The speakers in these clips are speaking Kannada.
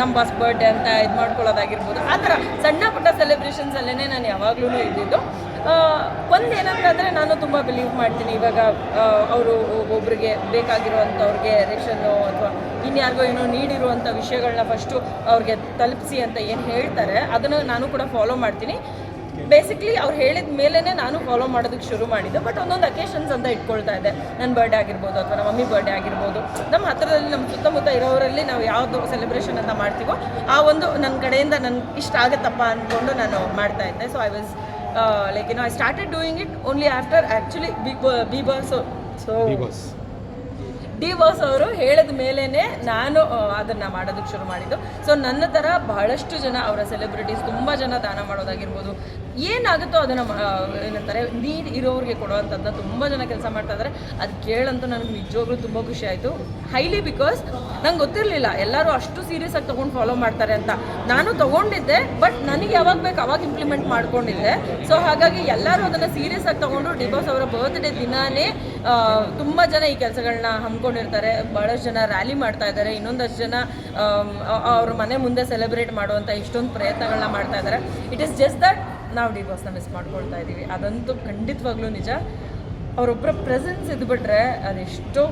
ನಮ್ಮ ಬಾಸ್ ಬರ್ಡೇ ಅಂತ ಇದು ಮಾಡ್ಕೊಳ್ಳೋದಾಗಿರ್ಬೋದು. ಆ ಥರ ಸಣ್ಣ ಪುಟ್ಟ ಸೆಲೆಬ್ರೇಷನ್ಸಲ್ಲೇ ನಾನು ಯಾವಾಗಲೂ ಇದ್ದಿದ್ದು. ಒಂದು ಏನಂತಂದರೆ ನಾನು ತುಂಬ ಬಿಲೀವ್ ಮಾಡ್ತೀನಿ. ಇವಾಗ ಅವರು ಒಬ್ಬರಿಗೆ ಬೇಕಾಗಿರುವಂಥವ್ರಿಗೆ ರೇಷನ್ನು ಅಥವಾ ಇನ್ಯಾರಿಗೋ ಏನೋ ನೀಡಿರುವಂಥ ವಿಷಯಗಳನ್ನ ಫಸ್ಟು ಅವ್ರಿಗೆ ತಲುಪಿಸಿ ಅಂತ ಏನು ಹೇಳ್ತಾರೆ, ಅದನ್ನು ನಾನು ಕೂಡ ಫಾಲೋ ಮಾಡ್ತೀನಿ. ಬೇಸಿಕ್ಲಿ ಅವ್ರು ಹೇಳಿದ ಮೇಲೇ ನಾನು ಫಾಲೋ ಮಾಡೋದಕ್ಕೆ ಶುರು ಮಾಡಿದ್ದು. ಬಟ್ ಒಂದೊಂದು ಅಕೇಶನ್ಸ್ ಅಂತ ಇಟ್ಕೊಳ್ತಾ ಇದ್ದೆ. ನನ್ನ ಬರ್ಡೇ ಆಗಿರ್ಬೋದು ಅಥವಾ ನಮ್ಮ ಮಮ್ಮಿ ಬರ್ಡೇ ಆಗಿರ್ಬೋದು. ನಮ್ಮ ಹತ್ರದಲ್ಲಿ, ನಮ್ಮ ಸುತ್ತಮುತ್ತ ಇರೋರಲ್ಲಿ ನಾವು ಯಾವುದು ಸೆಲೆಬ್ರೇಷನ್ ಅಂತ ಮಾಡ್ತೀವೋ, ಆ ಒಂದು ನನ್ನ ಕಡೆಯಿಂದ ನನ್ಗೆ ಇಷ್ಟ ಆಗುತ್ತಪ್ಪ ಅಂದ್ಕೊಂಡು ನಾನು ಮಾಡ್ತಾ ಇದ್ದೆ. So I was like you know I started doing it only after actually Bigg B Boss so D ಅವರು ಹೇಳಿದ ಮೇಲೇ ನಾನು ಅದನ್ನ ಮಾಡೋದಕ್ಕೆ ಶುರು ಮಾಡಿದ್ದು. ಸೊ ನನ್ನ ಥರ ಬಹಳಷ್ಟು ಜನ ಅವರ ಸೆಲೆಬ್ರಿಟೀಸ್ ತುಂಬಾ ಜನ ದಾನ ಮಾಡೋದಾಗಿರ್ಬೋದು. ಏನಾಗುತ್ತೋ ಅದನ್ನ ಏನಂತಾರೆ ನೀಡ್ ಇರೋರಿಗೆ ಕೊಡುವಂಥದ್ದನ್ನ ತುಂಬಾ ಜನ ಕೆಲಸ ಮಾಡ್ತಾ ಇದ್ದಾರೆ ಅದು ಕೇಳಂತೂ ನನಗೆ ನಿಜವಾಗ್ಲೂ ತುಂಬ ಖುಷಿ ಆಯ್ತು. ಹೈಲಿ ಬಿಕಾಸ್ ನಂಗೆ ಗೊತ್ತಿರಲಿಲ್ಲ, ಎಲ್ಲರೂ ಅಷ್ಟು ಸೀರಿಯಸ್ ಆಗಿ ತೊಗೊಂಡು ಫಾಲೋ ಮಾಡ್ತಾರೆ ಅಂತ. ನಾನು ತಗೊಂಡಿದ್ದೆ ಬಟ್ ನನಗೆ ಯಾವಾಗ ಬೇಕು ಅವಾಗ ಇಂಪ್ಲಿಮೆಂಟ್ ಮಾಡ್ಕೊಂಡಿದ್ದೆ. ಸೊ ಹಾಗಾಗಿ ಎಲ್ಲರೂ ಅದನ್ನ ಸೀರಿಯಸ್ ಆಗಿ ತೊಗೊಂಡು ಡಿಬಾಸ್ ಅವರ ಬರ್ತ್ಡೇ ದಿನಾನೇ ತುಂಬಾ ಜನ ಈ ಕೆಲಸಗಳನ್ನ ಹಮ್ಮಿಕೊಂಡಿರ್ತಾರೆ ಭಾಳಷ್ಟು ಜನ ರ್ಯಾಲಿ ಮಾಡ್ತಾ ಇದ್ದಾರೆ ಇನ್ನೊಂದಷ್ಟು ಜನ ಅವ್ರ ಮನೆ ಮುಂದೆ ಸೆಲೆಬ್ರೇಟ್ ಮಾಡುವಂಥ ಇಷ್ಟೊಂದು ಪ್ರಯತ್ನಗಳನ್ನ ಮಾಡ್ತಾ ಇದ್ದಾರೆ. ಇಟ್ ಈಸ್ ಜಸ್ಟ್ ದಟ್ ನಾವು ಡಿವೋರ್ಸ್ನ ಮಿಸ್ ಮಾಡ್ಕೊಳ್ತಾ ಇದ್ದೀವಿ. ಅದಂತೂ ಖಂಡಿತವಾಗ್ಲೂ ನಿಜ. ಅವರೊಬ್ಬರ ಪ್ರೆಸೆನ್ಸ್ ಇದ್ಬಿಟ್ರೆ ಅದೆಷ್ಟೋ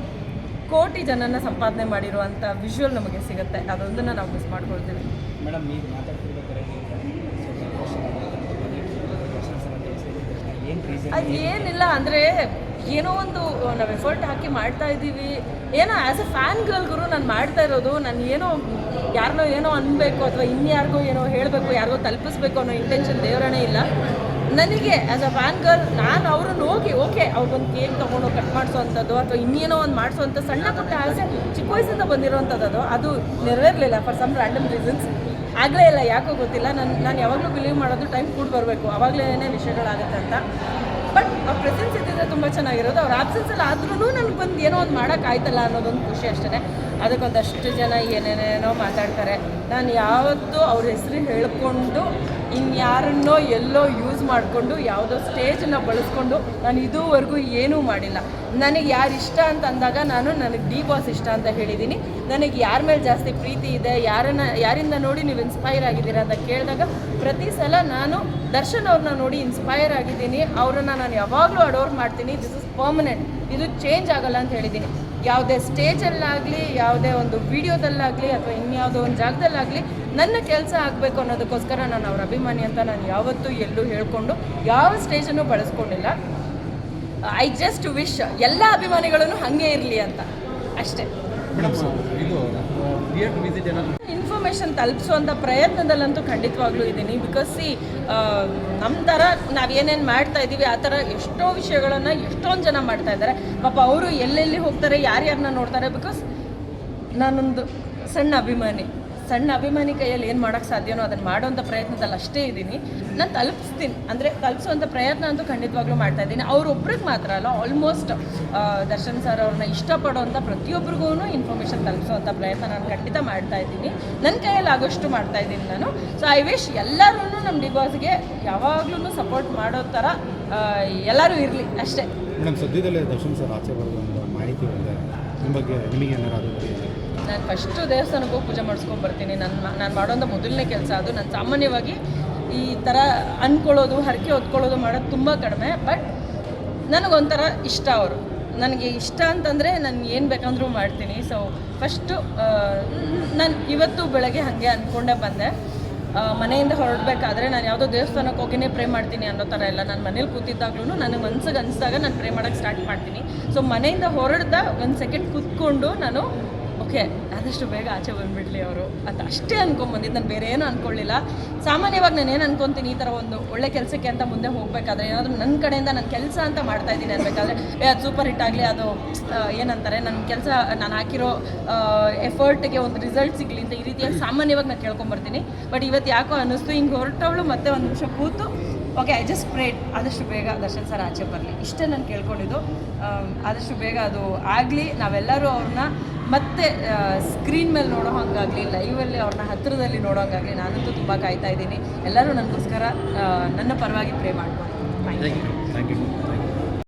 ಕೋಟಿ ಜನನ ಸಂಪಾದನೆ ಮಾಡಿರುವಂಥ ವಿಷುವಲ್ ನಮಗೆ ಸಿಗುತ್ತೆ. ಅದೊಂದನ್ನು ನಾವು ಮಿಸ್ ಮಾಡ್ಕೊಳ್ತೀವಿ. ಮೇಡಮ್ ನೀವು ಮಾತಾಡ್ತಿರ್ಬೇಕಾದ್ರೆ ಅದು ಏನಿಲ್ಲ ಅಂದರೆ ಏನೋ ಒಂದು ನಾವು ಎಫರ್ಟ್ ಹಾಕಿ ಮಾಡ್ತಾ ಇದ್ದೀವಿ ಏನೋ ಆ್ಯಸ್ ಎ ಫ್ಯಾನ್ ಗರ್ಲ್ಗುರು ನಾನು ಮಾಡ್ತಾ ಇರೋದು, ನಾನು ಏನೋ ಯಾರನ್ನೋ ಏನೋ ಅನ್ಬೇಕು ಅಥವಾ ಇನ್ಯಾರಿಗೋ ಏನೋ ಹೇಳಬೇಕು, ಯಾರಿಗೋ ತಲುಪಿಸ್ಬೇಕು ಅನ್ನೋ ಇಂಟೆನ್ಷನ್ ದೇವರಣೆ ಇಲ್ಲ. ನನಗೆ ಆ್ಯಸ್ ಅ ಫ್ಯಾನ್ ಗರ್ಲ್ ನಾನು ಅವ್ರನ್ನ ಹೋಗಿ ಓಕೆ ಅವ್ರಿಗೊಂದು ಕೇಕ್ ತೊಗೊಂಡು ಕಟ್ ಮಾಡಿಸೋವಂಥದ್ದು ಅಥವಾ ಇನ್ನೇನೋ ಒಂದು ಮಾಡಿಸೋವಂಥ ಸಣ್ಣ ಪುಟ್ಟ ಆಸೆ ಚಿಕ್ಕ ವಯಸ್ಸಿಂದ ಬಂದಿರೋವಂಥದ್ದು ಅದು. ಅದು ನೆರವೇರಲಿಲ್ಲ ಫಾರ್ ಸಮ್ ರ್ಯಾಂಡಮ್ ರೀಸನ್ಸ್ ಆಗಲೇ ಇಲ್ಲ, ಯಾಕೋ ಗೊತ್ತಿಲ್ಲ. ನಾನು ನಾನು ಯಾವಾಗಲೂ ಬಿಲೀವ್ ಮಾಡೋದು ಟೈಮ್ ಕೂಡ ಬರಬೇಕು ಆವಾಗಲೇ ವಿಷಯಗಳಾಗುತ್ತೆ ಅಂತ. ಅವ್ರ ಪ್ರೆಸೆನ್ಸ್ ಇದ್ದಿದ್ರೆ ತುಂಬ ಚೆನ್ನಾಗಿರೋದು. ಅವ್ರ ಆಬ್ಸೆನ್ಸಲ್ಲಿ ಆದ್ರೂ ನನಗೆ ಬಂದು ಏನೋ ಒಂದು ಮಾಡೋಕ್ಕಾಯ್ತಲ್ಲ ಅನ್ನೋದೊಂದು ಖುಷಿ ಅಷ್ಟೇ ಅದಕ್ಕೊಂದಷ್ಟು ಜನ ಏನೇನೇನೋ ಮಾತಾಡ್ತಾರೆ. ನಾನು ಯಾವತ್ತೂ ಅವ್ರ ಹೆಸರು ಹೇಳ್ಕೊಂಡು ಇನ್ಯಾರನ್ನೋ ಎಲ್ಲೋ ಯೂಸ್ ಮಾಡಿಕೊಂಡು ಯಾವುದೋ ಸ್ಟೇಜನ್ನ ಬಳಸ್ಕೊಂಡು ನಾನು ಇದುವರೆಗೂ ಏನೂ ಮಾಡಿಲ್ಲ. ನನಗೆ ಯಾರು ಇಷ್ಟ ಅಂತ ಅಂದಾಗ ನಾನು ನನಗೆ ಡಿ ಬಾಸ್ ಇಷ್ಟ ಅಂತ ಹೇಳಿದ್ದೀನಿ ನನಗೆ ಯಾರ ಮೇಲೆ ಜಾಸ್ತಿ ಪ್ರೀತಿ ಇದೆ, ಯಾರನ್ನ, ಯಾರಿಂದ ನೋಡಿ ನೀವು ಇನ್ಸ್ಪೈರ್ ಆಗಿದ್ದೀರಾ ಅಂತ ಕೇಳಿದಾಗ ಪ್ರತಿ ಸಲ ನಾನು ದರ್ಶನ್ ಅವ್ರನ್ನ ನೋಡಿ ಇನ್ಸ್ಪೈರ್ ಆಗಿದ್ದೀನಿ. ಅವರನ್ನು ನಾನು ಯಾವಾಗಲೂ ಅಡೋರ್ ಮಾಡ್ತೀನಿ. ದಿಸ್ ಇಸ್ ಪರ್ಮನೆಂಟ್ ಇದು ಚೇಂಜ್ ಆಗಲ್ಲ ಅಂತ ಹೇಳಿದ್ದೀನಿ ಯಾವುದೇ ಸ್ಟೇಜಲ್ಲಾಗಲಿ, ಯಾವುದೇ ಒಂದು ವಿಡಿಯೋದಲ್ಲಾಗಲಿ ಅಥವಾ ಇನ್ಯಾವುದೋ ಒಂದು ಜಾಗದಲ್ಲಾಗಲಿ ನನ್ನ ಕೆಲಸ ಆಗಬೇಕು ಅನ್ನೋದಕ್ಕೋಸ್ಕರ ನಾನು ಅವ್ರ ಅಭಿಮಾನಿ ಅಂತ ನಾನು ಯಾವತ್ತೂ ಎಲ್ಲೂ ಹೇಳಿಕೊಂಡು ಯಾವ ಸ್ಟೇಜನ್ನು ಬಳಸ್ಕೊಂಡಿಲ್ಲ. ಐ ಜಸ್ಟ್ ವಿಶ್ ಎಲ್ಲ ಅಭಿಮಾನಿಗಳನ್ನು ಹಾಗೆ ಇರಲಿ ಅಂತ. ಅಷ್ಟೇ ಮೇಡಮ್ ಇದು ಥಿಯೇಟರ್ ವಿಸಿಟ್ ಏನಾದರೂ ಇನ್ಫಾರ್ಮೇಷನ್ ತಲುಪಿಸುವಂಥ ಪ್ರಯತ್ನದಲ್ಲಂತೂ ಖಂಡಿತವಾಗ್ಲೂ ಇದ್ದೀನಿ. ಬಿಕಾಸ್ ಸಿ ನಮ್ಮ ಥರ ನಾವು ಏನೇನು ಮಾಡ್ತಾ ಇದ್ದೀವಿ ಆ ಥರ ಎಷ್ಟೋ ವಿಷಯಗಳನ್ನು ಎಷ್ಟೊಂದು ಜನ ಮಾಡ್ತಾ ಇದ್ದಾರೆ. ಪಾಪ ಅವರು ಎಲ್ಲೆಲ್ಲಿ ಹೋಗ್ತಾರೆ ಯಾರ್ಯಾರನ್ನ ನೋಡ್ತಾರೆ ಬಿಕಾಸ್ ನಾನೊಂದು ಸಣ್ಣ ಅಭಿಮಾನಿ. ಸಣ್ಣ ಅಭಿಮಾನಿ ಕೈಯಲ್ಲಿ ಏನು ಮಾಡೋಕ್ಕೆ ಸಾಧ್ಯನೋ ಅದನ್ನು ಮಾಡೋವಂಥ ಪ್ರಯತ್ನದಲ್ಲಿ ಅಷ್ಟೇ ಇದ್ದೀನಿ ನಾನು ತಲುಪಿಸ್ತೀನಿ. ಅಂದರೆ ತಲುಪಿಸುವಂಥ ಪ್ರಯತ್ನ ಅಂತೂ ಖಂಡಿತವಾಗ್ಲೂ ಮಾಡ್ತಾ ಇದ್ದೀನಿ. ಅವ್ರೊಬ್ರಿಗೆ ಮಾತ್ರ ಅಲ್ಲ ಆಲ್ಮೋಸ್ಟ್ ದರ್ಶನ್ ಸರ್ ಅವ್ರನ್ನ ಇಷ್ಟಪಡೋವಂಥ ಪ್ರತಿಯೊಬ್ಬರಿಗೂ ಇನ್ಫಾರ್ಮೇಷನ್ ತಲುಪಿಸುವಂಥ ಪ್ರಯತ್ನ ನಾನು ಖಂಡಿತ ಮಾಡ್ತಾ ಇದ್ದೀನಿ. ನನ್ನ ಕೈಯಲ್ಲಿ ಆಗೋಷ್ಟು ಮಾಡ್ತಾ ಇದ್ದೀನಿ ನಾನು. ಸೊ ಐ ವಿಶ್ ಎಲ್ಲರೂ ನಮ್ಮ ಡಿಬಾಸ್ಗೆ ಯಾವಾಗ್ಲೂ ಸಪೋರ್ಟ್ ಮಾಡೋ ಥರ ಎಲ್ಲರೂ ಇರಲಿ ಅಷ್ಟೇ. ಮೇಡಮ್ ಸದ್ಯದಲ್ಲೇ ದರ್ಶನ್ ಸರ್ ಆಚೆ ಬರೋದು ಮಾಹಿತಿ ಬಗ್ಗೆ ನಿಮಗೆ ಅದು ನಾನು ಫಸ್ಟು ದೇವಸ್ಥಾನಕ್ಕೆ ಹೋಗಿ ಪೂಜೆ ಮಾಡಿಸ್ಕೊಂಡು ಬರ್ತೀನಿ. ನನ್ನ ನಾನು ಮಾಡೋಂಥ ಮೊದಲನೇ ಕೆಲಸ ಅದು. ನಾನು ಸಾಮಾನ್ಯವಾಗಿ ಈ ಥರ ಅಂದ್ಕೊಳ್ಳೋದು ಹರಕೆ ಹೊತ್ಕೊಳ್ಳೋದು ಮಾಡೋದು ತುಂಬ ಕಡಿಮೆ. ಬಟ್ ನನಗೊಂಥರ ಇಷ್ಟ ಅವರು. ನನಗೆ ಇಷ್ಟ ಅಂತಂದರೆ ನಾನು ಏನು ಬೇಕಂದ್ರೂ ಮಾಡ್ತೀನಿ. ಸೊ ಫಸ್ಟು ನಾನು ಇವತ್ತು ಬೆಳಗ್ಗೆ ಹಾಗೆ ಅಂದ್ಕೊಂಡೇ ಬಂದೆ. ಮನೆಯಿಂದ ಹೊರಡಬೇಕಾದ್ರೆ ನಾನು ಯಾವುದೋ ದೇವಸ್ಥಾನಕ್ಕೆ ಹೋಗಿನೇ ಪ್ರೇ ಮಾಡ್ತೀನಿ ಅನ್ನೋ ಥರ ಇಲ್ಲ. ನಾನು ಮನೇಲಿ ಕೂತಿದ್ದಾಗ್ಲೂ ನನಗೆ ಮನ್ಸಿಗೆ ಅನಿಸಿದಾಗ ನಾನು ಪ್ರೇ ಮಾಡೋಕ್ಕೆ ಸ್ಟಾರ್ಟ್ ಮಾಡ್ತೀನಿ. ಸೊ ಮನೆಯಿಂದ ಹೊರಡ್ದ ಒಂದು ಸೆಕೆಂಡ್ ಕೂತ್ಕೊಂಡು ನಾನು ಓಕೆ, ಆದಷ್ಟು ಬೇಗ ಆಚೆ ಬಂದುಬಿಡ್ಲಿ ಅವರು ಅಂತ ಅಷ್ಟೇ ಅನ್ಕೊಂಬಂದಿದ್ದು ನಾನು ಬೇರೆ ಏನೂ ಅಂದ್ಕೊಳ್ಳಿಲ್ಲ ಸಾಮಾನ್ಯವಾಗಿ ನಾನು ಏನು ಅನ್ಕೊತೀನಿ ಈ ಥರ ಒಂದು ಒಳ್ಳೆ ಕೆಲಸಕ್ಕೆ ಅಂತ ಮುಂದೆ ಹೋಗಬೇಕಾದ್ರೆ ಏನಾದರೂ ನನ್ನ ಕಡೆಯಿಂದ ನನ್ನ ಕೆಲಸ ಅಂತ ಮಾಡ್ತಾ ಇದ್ದೀನಿ ಅನ್ಬೇಕಾದ್ರೆ, ಏ, ಅದು ಸೂಪರ್ ಹಿಟ್ ಆಗಲಿ, ಅದು ಏನಂತಾರೆ ನನ್ನ ಕೆಲಸ, ನಾನು ಹಾಕಿರೋ ಎಫರ್ಟ್ಗೆ ಒಂದು ರಿಸಲ್ಟ್ ಸಿಗಲಿ ಅಂತ ಈ ರೀತಿಯಾಗಿ ಸಾಮಾನ್ಯವಾಗಿ ನಾನು ಕೇಳ್ಕೊಂಬರ್ತೀನಿ ಬಟ್ ಇವತ್ತು ಯಾಕೋ ಅನ್ನಿಸ್ತು ಹಿಂಗೆ ಹೊರಟವಳು ಮತ್ತೆ ಒಂದು ನಿಮಿಷ ಕೂತು ಓಕೆ ಐ ಜಸ್ಟ್ ಪ್ರೇ ಆದಷ್ಟು ಬೇಗ ದರ್ಶನ್ ಸರ್ ಆಚೆ ಬರಲಿ. ಇಷ್ಟೇ ನಾನು ಕೇಳ್ಕೊಂಡಿದ್ದು. ಆದಷ್ಟು ಬೇಗ ಅದು ಆಗಲಿ, ನಾವೆಲ್ಲರೂ ಅವ್ರನ್ನ ಮತ್ತೆ ಸ್ಕ್ರೀನ್ ಮೇಲೆ ನೋಡೋ ಹಾಗಾಗಲಿ ಲೈವಲ್ಲಿ ಅವ್ರನ್ನ ಹತ್ತಿರದಲ್ಲಿ ನೋಡೋ ಹಾಗಾಗಲಿ ನಾನಂತೂ ತುಂಬ ಕಾಯ್ತಾ ಇದ್ದೀನಿ. ಎಲ್ಲರೂ ನನಗೋಸ್ಕರ ನನ್ನ ಪರವಾಗಿ ಪ್ರೇ ಯು ಥ್ಯಾಂಕ್ ಯು